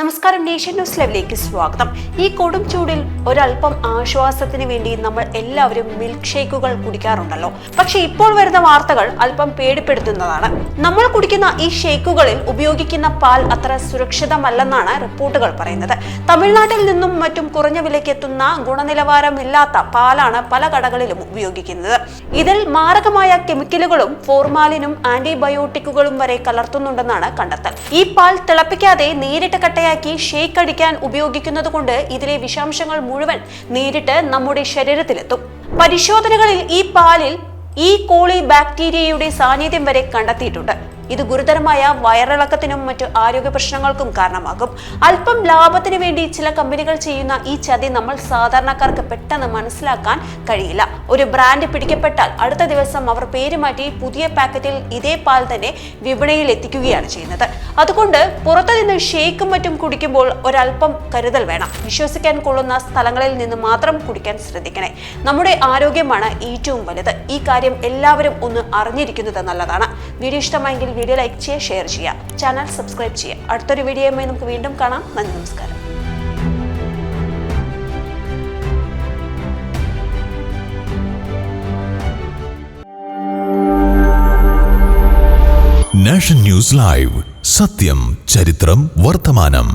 നമസ്കാരം nation news ലൈവിലേക്ക് സ്വാഗതം. ഈ കൊടും ചൂടിൽ ഒരല്പം ആശ്വാസത്തിന് വേണ്ടി നമ്മൾ എല്ലാവരും മിൽക്ക് ഷേക്കുകൾ കുടിക്കാറുണ്ടല്ലോ. പക്ഷെ ഇപ്പോൾ വരുന്ന വാർത്തകൾ അല്പം പേടിപ്പെടുത്തുന്നതാണ്. നമ്മൾ കുടിക്കുന്ന ഈ ഷേക്കുകളിൽ ഉപയോഗിക്കുന്ന പാൽ അത്ര സുരക്ഷിതമല്ലെന്നാണ് റിപ്പോർട്ടുകൾ പറയുന്നത്. തമിഴ്നാട്ടിൽ നിന്നും മറ്റും കുറഞ്ഞ വിലയ്ക്ക് എത്തുന്ന ഗുണനിലവാരമില്ലാത്ത പാലാണ് പല കടകളിലും ഉപയോഗിക്കുന്നത്. ഇതിൽ മാരകമായ കെമിക്കലുകളും ഫോർമാലിനും ആന്റിബയോട്ടിക്കുകളും വരെ കലർത്തുന്നുണ്ടെന്നാണ് കണ്ടെത്തൽ. ഈ പാൽ തിളപ്പിക്കാതെ നേരിട്ട് കട്ടയാക്കി ഷേക്ക് അടിക്കാൻ ഉപയോഗിക്കുന്നത് കൊണ്ട് ഇതിലെ വിഷാംശങ്ങൾ മുഴുവൻ നേരിട്ട് നമ്മുടെ ശരീരത്തിലെത്തും. പരിശോധനകളിൽ ഈ പാലിൽ ഈ കോളി ബാക്ടീരിയയുടെ സാന്നിധ്യം വരെ കണ്ടെത്തിയിട്ടുണ്ട്. ഇത് ഗുരുതരമായ വയറിളക്കത്തിനും മറ്റ് ആരോഗ്യ പ്രശ്നങ്ങൾക്കും കാരണമാകും. അല്പം ലാഭത്തിന് വേണ്ടി ചില കമ്പനികൾ ചെയ്യുന്ന ഈ ചതി നമ്മൾ സാധാരണക്കാർക്ക് പെട്ടെന്ന് മനസ്സിലാക്കാൻ കഴിയില്ല. ഒരു ബ്രാൻഡ് പിടിക്കപ്പെട്ടാൽ അടുത്ത ദിവസം അവർ പേര് മാറ്റി പുതിയ പാക്കറ്റിൽ ഇതേ പാൽ തന്നെ വിപണിയിൽ എത്തിക്കുകയാണ് ചെയ്യുന്നത്. അതുകൊണ്ട് പുറത്തു നിന്ന് ഷേക്കും മറ്റും കുടിക്കുമ്പോൾ ഒരല്പം കരുതൽ വേണം. വിശ്വസിക്കാൻ കൊള്ളുന്ന സ്ഥലങ്ങളിൽ നിന്ന് മാത്രം കുടിക്കാൻ ശ്രദ്ധിക്കണേ. നമ്മുടെ ആരോഗ്യമാണ് ഏറ്റവും വലുത്. ഈ കാര്യം എല്ലാവരും ഒന്ന് അറിഞ്ഞിരിക്കുന്നത് നല്ലതാണ്. വീഡിയോ ഇഷ്ടമായെങ്കിൽ വീഡിയോ ലൈക്ക് ചെയ്യുക ഷെയർ ചെയ്യുക ചാനൽ സബ്സ്ക്രൈബ് ചെയ്യുക അടുത്തൊരു വീഡിയോയുമായി നമുക്ക് വീണ്ടും കാണാം. നന്ദി നമസ്കാരം. Nation news live. സത്യം ചരിത്രം വർത്തമാനം.